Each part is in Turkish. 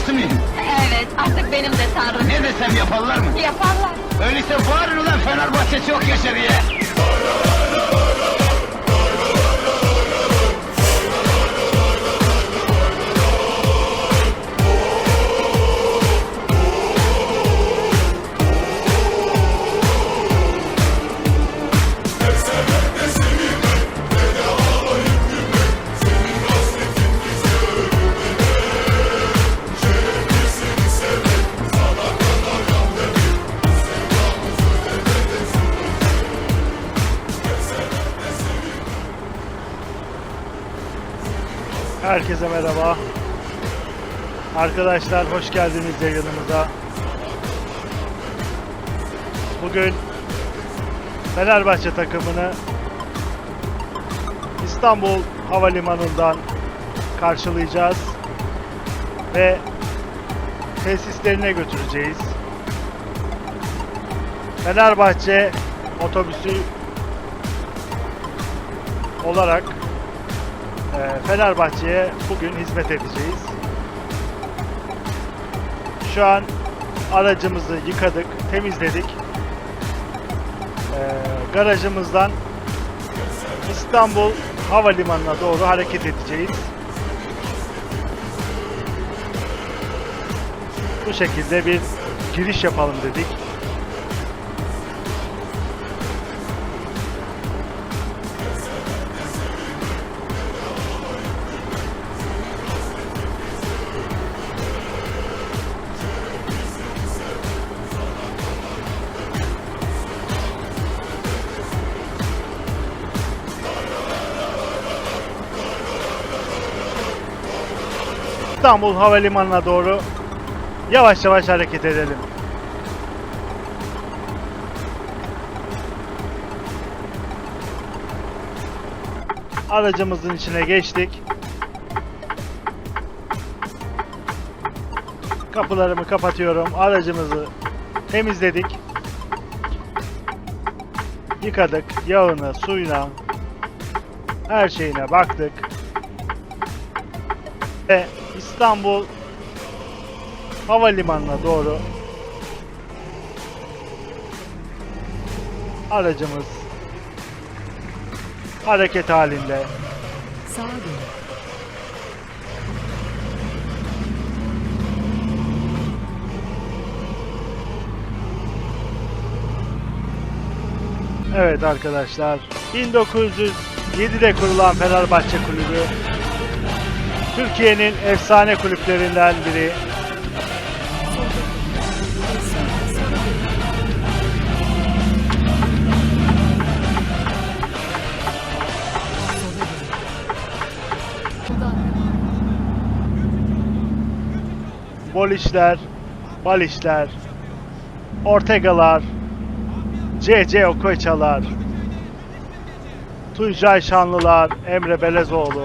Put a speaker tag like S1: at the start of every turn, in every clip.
S1: tanrısı mıyım?
S2: Evet, artık benim de tanrım.
S1: Ne desem yaparlar mı?
S2: Yaparlar.
S1: Öyleyse bağırın ulan Fenerbahçe çok yaşa diye.
S3: Herkese merhaba. Arkadaşlar hoş geldiniz yayınımıza. Bugün Fenerbahçe takımını İstanbul Havalimanı'ndan karşılayacağız ve tesislerine götüreceğiz. Fenerbahçe otobüsü olarak Fenerbahçe'ye bugün hizmet edeceğiz. Şu an aracımızı yıkadık, temizledik. E, garajımızdan İstanbul Havalimanı'na doğru hareket edeceğiz. Bu şekilde bir giriş yapalım dedik. İstanbul Havalimanı'na doğru yavaş yavaş hareket edelim. Aracımızın içine geçtik. Kapılarımı kapatıyorum. Aracımızı temizledik. Yıkadık. Yağına, suyuna, her şeyine baktık. İstanbul Havalimanı'na doğru aracımız hareket halinde.
S4: Sağa.
S3: Evet arkadaşlar 1907'de kurulan Fenerbahçe Kulübü Türkiye'nin efsane kulüplerinden biri.
S4: Buradan
S3: Bolişler, Balişler, Ortegalar, C.C. Okoçalar, Tuncay Şanlılar, Emre Belezoğlu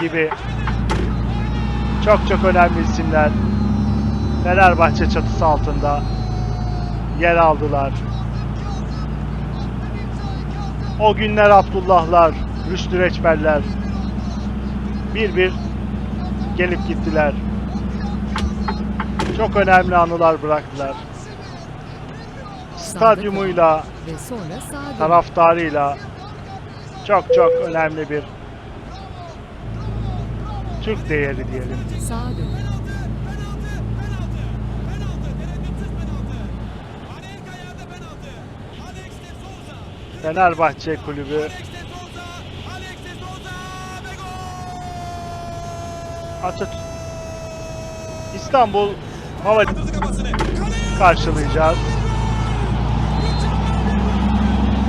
S3: gibi çok çok önemli isimler Fenerbahçe çatısı altında yer aldılar. O günler Abdullahlar, Rüştü Reçberler bir bir gelip gittiler. Çok önemli anılar bıraktılar. Stadyumuyla, taraftarıyla çok çok önemli bir Türk değeri diyelim.
S4: Sağa dön.
S3: Fenerbahçe Kulübü Atatürk İstanbul Hava karşılayacağız.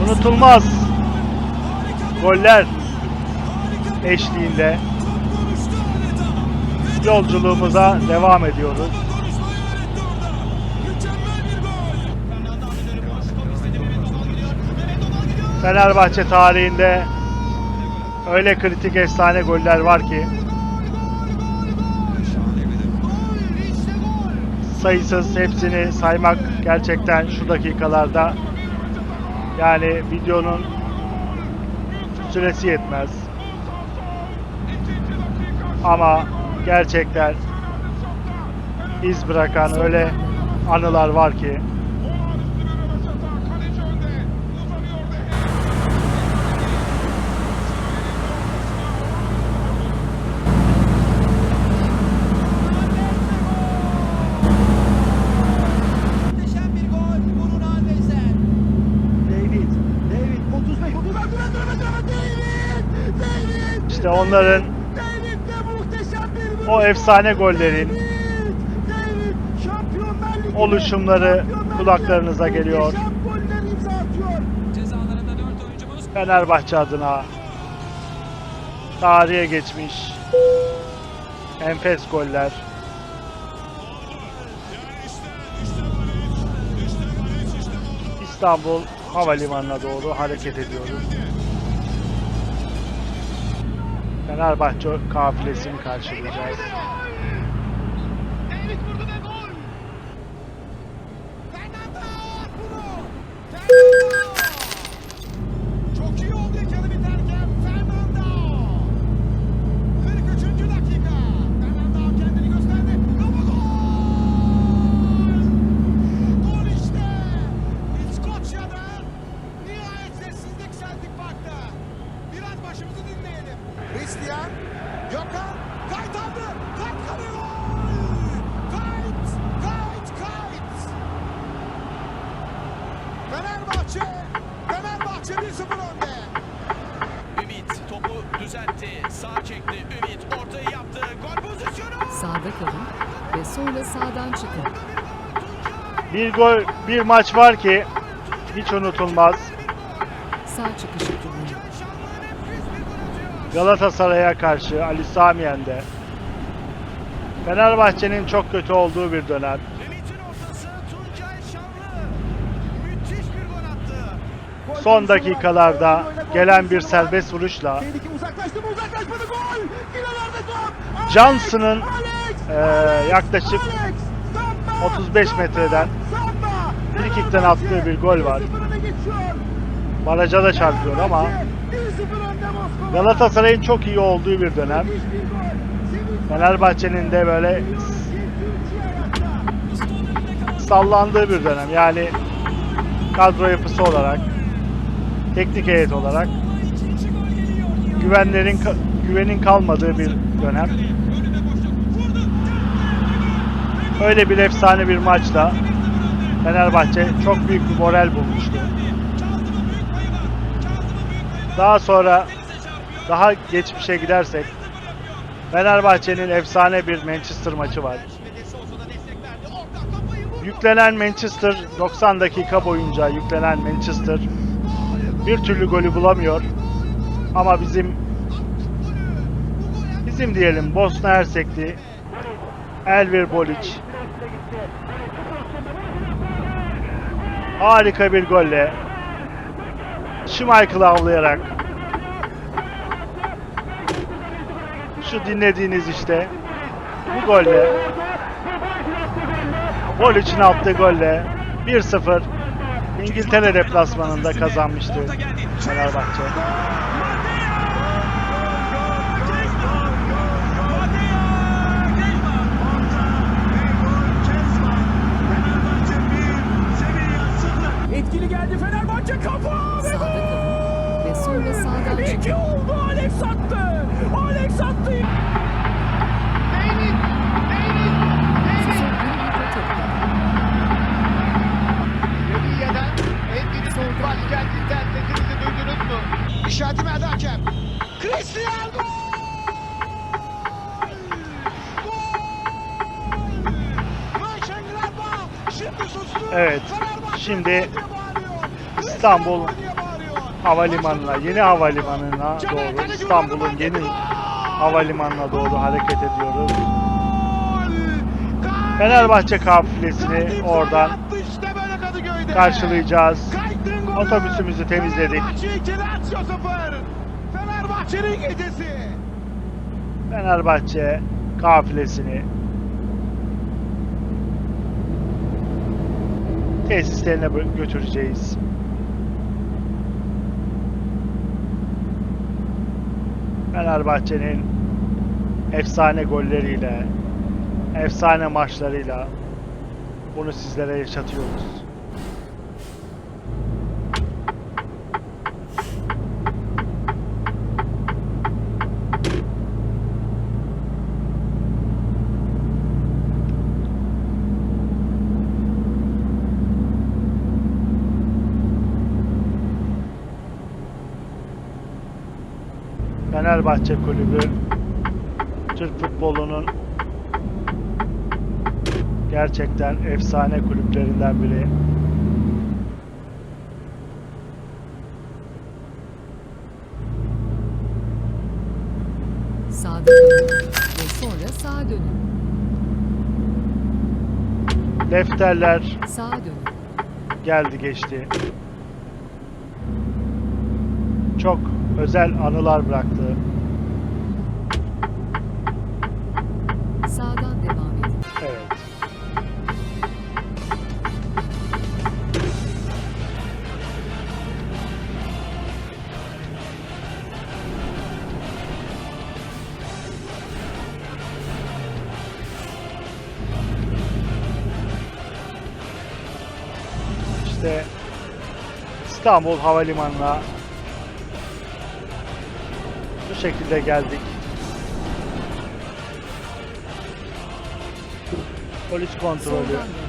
S3: Unutulmaz goller eşliğinde yolculuğumuza devam ediyoruz. Fenerbahçe tarihinde öyle kritik efsane goller var ki sayısız hepsini saymak gerçekten şu dakikalarda yani videonun süresi yetmez. Ama gerçekten iz bırakan öyle anılar var ki.
S5: Muhteşem bir gol Bruno Alves'ten. David, David 35 30 David, David,
S3: İşte onların
S5: David de muhteşem bir
S3: o efsane gollerin oluşumları kulaklarınıza geliyor.
S5: muhteşem goller imza atıyor.
S6: Cezalarında 4 oyuncumuz
S3: Fenerbahçe adına tarihe geçmiş enfes goller. İstanbul Havalimanı'na doğru hareket ediyoruz. Fenerbahçe kafilesini karşılayacağız.
S1: David vurdu ve gol.
S5: Fernando Bruno. Fernando. Çok iyi oldu ekranı biterken Fernando. 43. dakika. Fernando kendini gösterdi. Ama gol! Gol işte. İskoçya'da nihayet sessizlik Celtic Park'ta. Biraz başımızı dinleyelim. Christian, Gökhan, kayıt aldı. Kayıt kalıyor. Kayıt, kayıt, kayıt. Fenerbahçe, Fenerbahçe 1-0 önde.
S6: Ümit topu düzeltti. Sağ çekti. Ümit ortayı yaptı. Gol pozisyonu.
S4: Sağda kalın ve sonra sağdan çıkın.
S3: Bir gol, bir maç var ki hiç unutulmaz.
S4: Sağ çıkışı kullanın.
S3: Galatasaray'a karşı Ali Samiyen'de Fenerbahçe'nin çok kötü olduğu bir dönem.
S6: Ümit'in ortası Tuncay Şanlı. Müthiş bir gol attı.
S3: Son dakikalarda gelen bir serbest vuruşla
S5: Tehlike uzaklaştı mı uzaklaşmadı gol. Gireler'de top. Alex,
S3: Johnson'ın eee, yaklaşık
S5: Alex, Samba,
S3: 35
S5: Samba,
S3: metreden
S5: Samba.
S3: frikikten attığı bir gol var.
S5: 1-0 öne geçiyor.
S3: baraja da çarpıyor ama
S5: 1-0 önde Moskova.
S3: Galatasaray'ın çok iyi olduğu bir dönem.
S5: Bir
S3: Fenerbahçe'nin de böyle sallandığı bir dönem. Yani kadro yapısı olarak, teknik heyet olarak güvenlerin güvenin kalmadığı bir dönem. Öyle bir efsane bir maçla Fenerbahçe çok büyük bir moral bulmuştu. Daha sonra daha geçmişe gidersek Fenerbahçe'nin efsane bir Manchester maçı var. Yüklenen Manchester 90 dakika boyunca yüklenen Manchester bir türlü golü bulamıyor. Ama bizim bizim diyelim Bosna Hersekli Elvir Bolic harika bir golle Schmeichel'ı avlayarak şu dinlediğiniz işte bu golle Bolic'in attığı golle 1-0 İngiltere deplasmanında kazanmıştı Fenerbahçe.
S5: Fenerbahçe kafa ve
S4: Sağda kalın ve sonra sağdan
S5: gol. İki
S4: çıkın.
S5: oldu Alex attı. Alex attı.
S1: David, David, David.
S4: bir mikro topu.
S1: Sevilla'dan Endiri'nin başkentinden sesinizi duydunuz mu?
S5: İşareti verdi hakem. Cristiano gol! Gol! Mönchengladbach şimdi sustu.
S3: Evet, şimdi. İstanbul. Havalimanına, yeni havalimanına doğru, İstanbul'un yeni havalimanına doğru hareket ediyoruz. Fenerbahçe kafilesini oradan karşılayacağız. Otobüsümüzü temizledik.
S5: Fenerbahçe'nin gecesi.
S3: Fenerbahçe kafilesini tesislerine götüreceğiz. Fenerbahçe'nin efsane golleriyle efsane maçlarıyla bunu sizlere yaşatıyoruz. Fenerbahçe Kulübü Türk futbolunun gerçekten efsane kulüplerinden biri.
S4: Sağda dönün ve sonra sağa dönün.
S3: Lefterler
S4: Sağa dönün.
S3: geldi geçti. Çok özel anılar bıraktı.
S4: Sağdan devam edin.
S3: Evet. İşte İstanbul Havalimanı'na şekilde geldik. Polis kontrolü.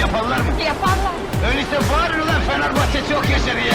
S7: Yaparlar mı?
S2: Yaparlar.
S7: Öyleyse bağırın ulan Fenerbahçe çok yaşa diye.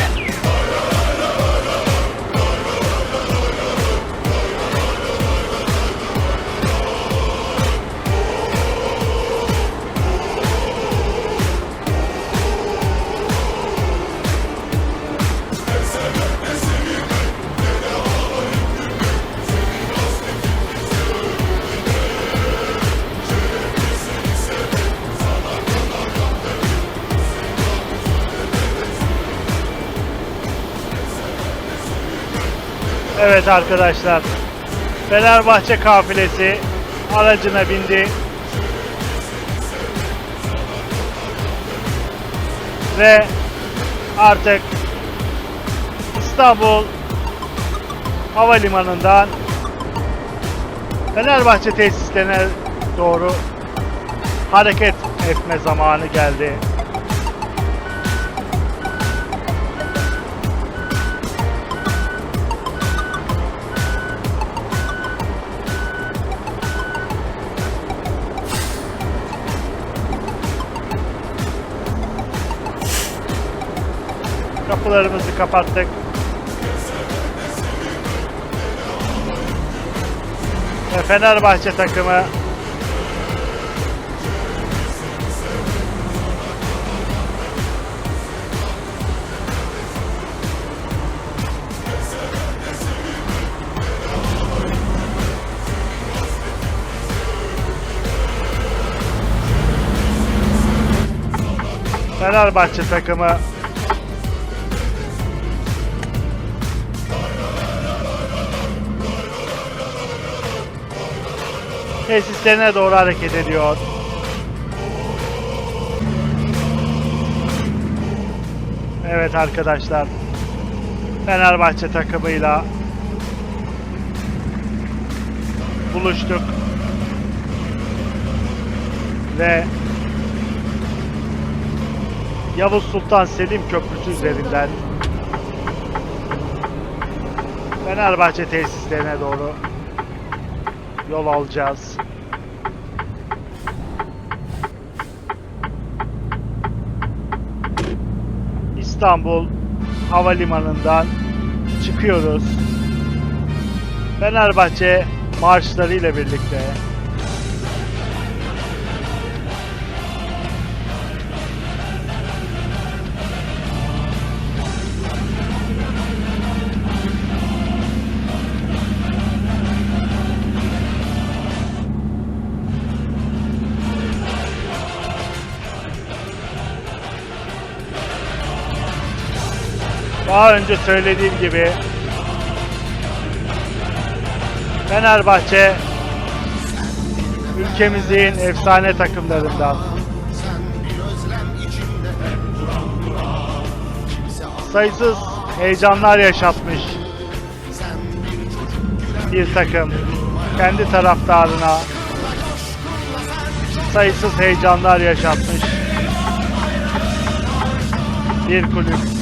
S3: Evet arkadaşlar. Fenerbahçe kafilesi aracına bindi. Ve artık İstanbul Havalimanı'ndan Fenerbahçe tesislerine doğru hareket etme zamanı geldi. Kapılarımızı kapattık. Ve Fenerbahçe takımı Fenerbahçe takımı tesislerine doğru hareket ediyor. Evet arkadaşlar. Fenerbahçe takımıyla buluştuk. Ve Yavuz Sultan Selim Köprüsü üzerinden Fenerbahçe tesislerine doğru yol alacağız. İstanbul Havalimanı'ndan çıkıyoruz. Fenerbahçe marşlarıyla birlikte Daha önce söylediğim gibi Fenerbahçe ülkemizin efsane takımlarından. Sayısız heyecanlar yaşatmış bir takım. Kendi taraftarına sayısız heyecanlar yaşatmış bir kulüp.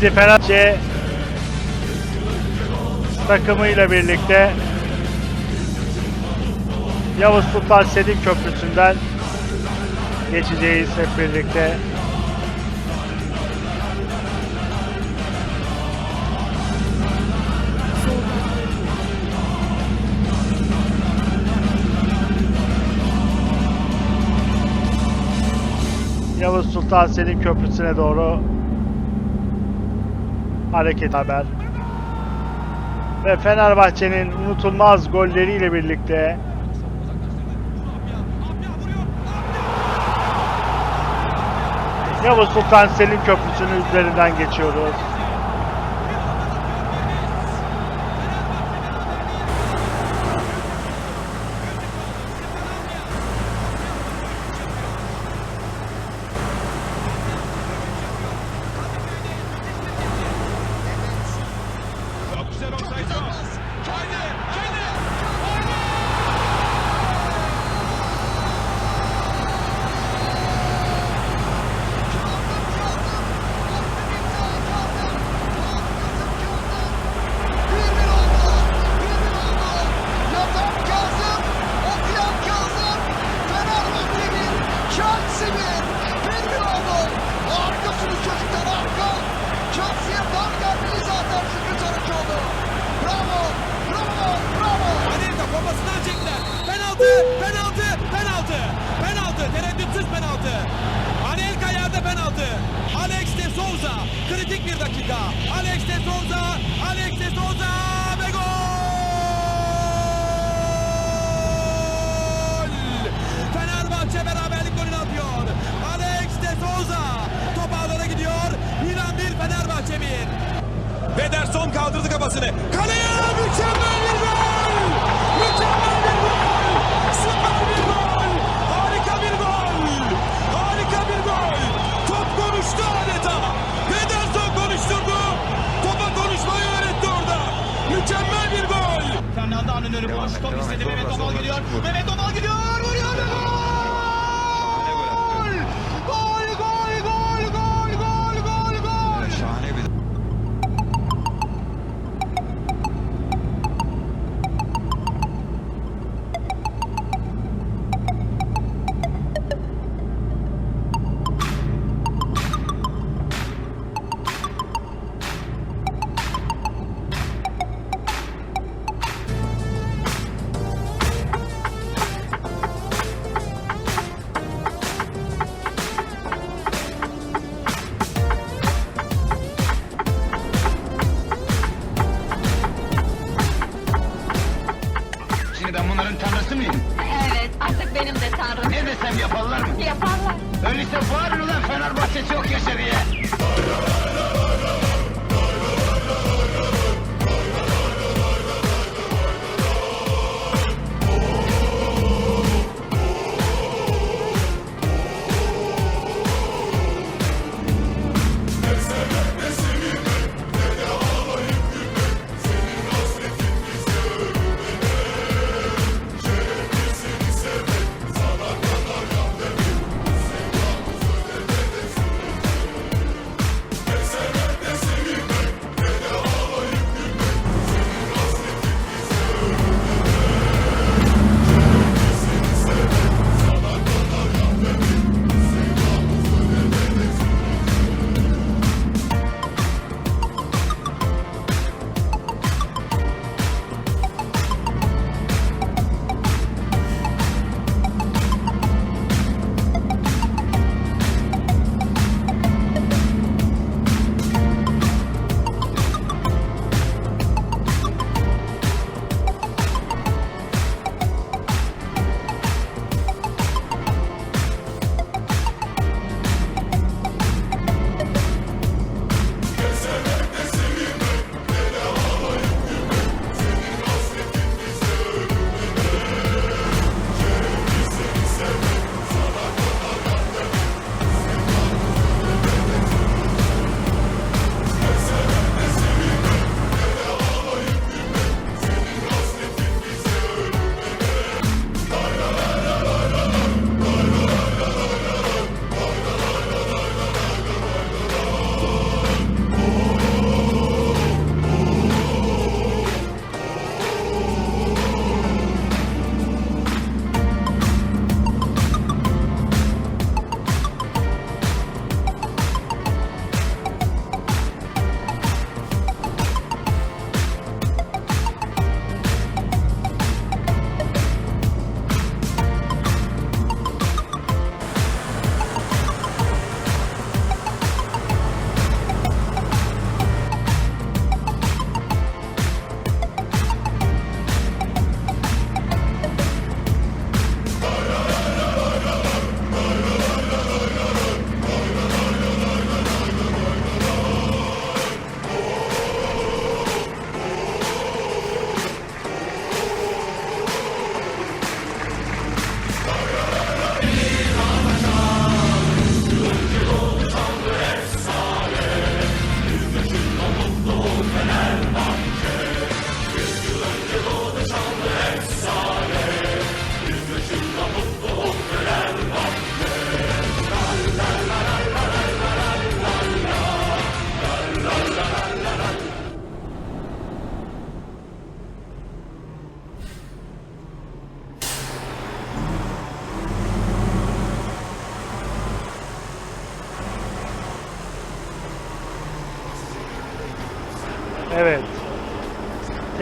S3: Şimdi Fenerbahçe takımıyla birlikte Yavuz Sultan Selim Köprüsü'nden geçeceğiz hep birlikte. Yavuz Sultan Selim Köprüsü'ne doğru hareket haber. Ve Fenerbahçe'nin unutulmaz golleriyle birlikte Yavuz Sultan Selim Köprüsü'nün üzerinden geçiyoruz.
S6: Kaldırdı kafasını. Kaleye mükemmel bir gol! Mükemmel bir gol! Süper bir gol! Harika bir gol! Harika bir gol! Top konuştu adeta. Pederson konuşturdu. Topa konuşmayı öğretti orada. Mükemmel bir gol!
S5: Fernando'nun önü boş. Top istedi. Mehmet Topal gidiyor. Mehmet Topal gidiyor.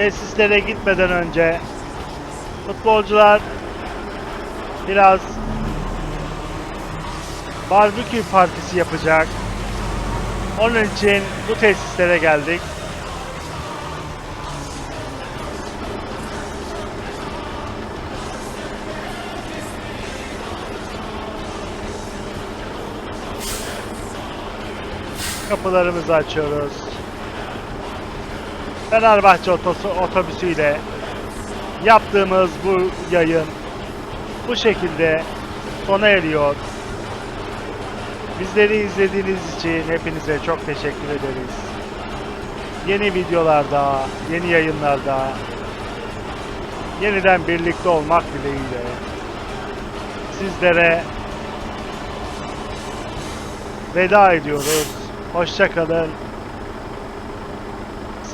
S3: Tesislere gitmeden önce futbolcular biraz barbekü partisi yapacak. Onun için bu tesislere geldik. Kapılarımızı açıyoruz. Fenerbahçe otosu, otobüsüyle yaptığımız bu yayın bu şekilde sona eriyor. Bizleri izlediğiniz için hepinize çok teşekkür ederiz. Yeni videolarda, yeni yayınlarda yeniden birlikte olmak dileğiyle sizlere veda ediyoruz. Hoşça kalın.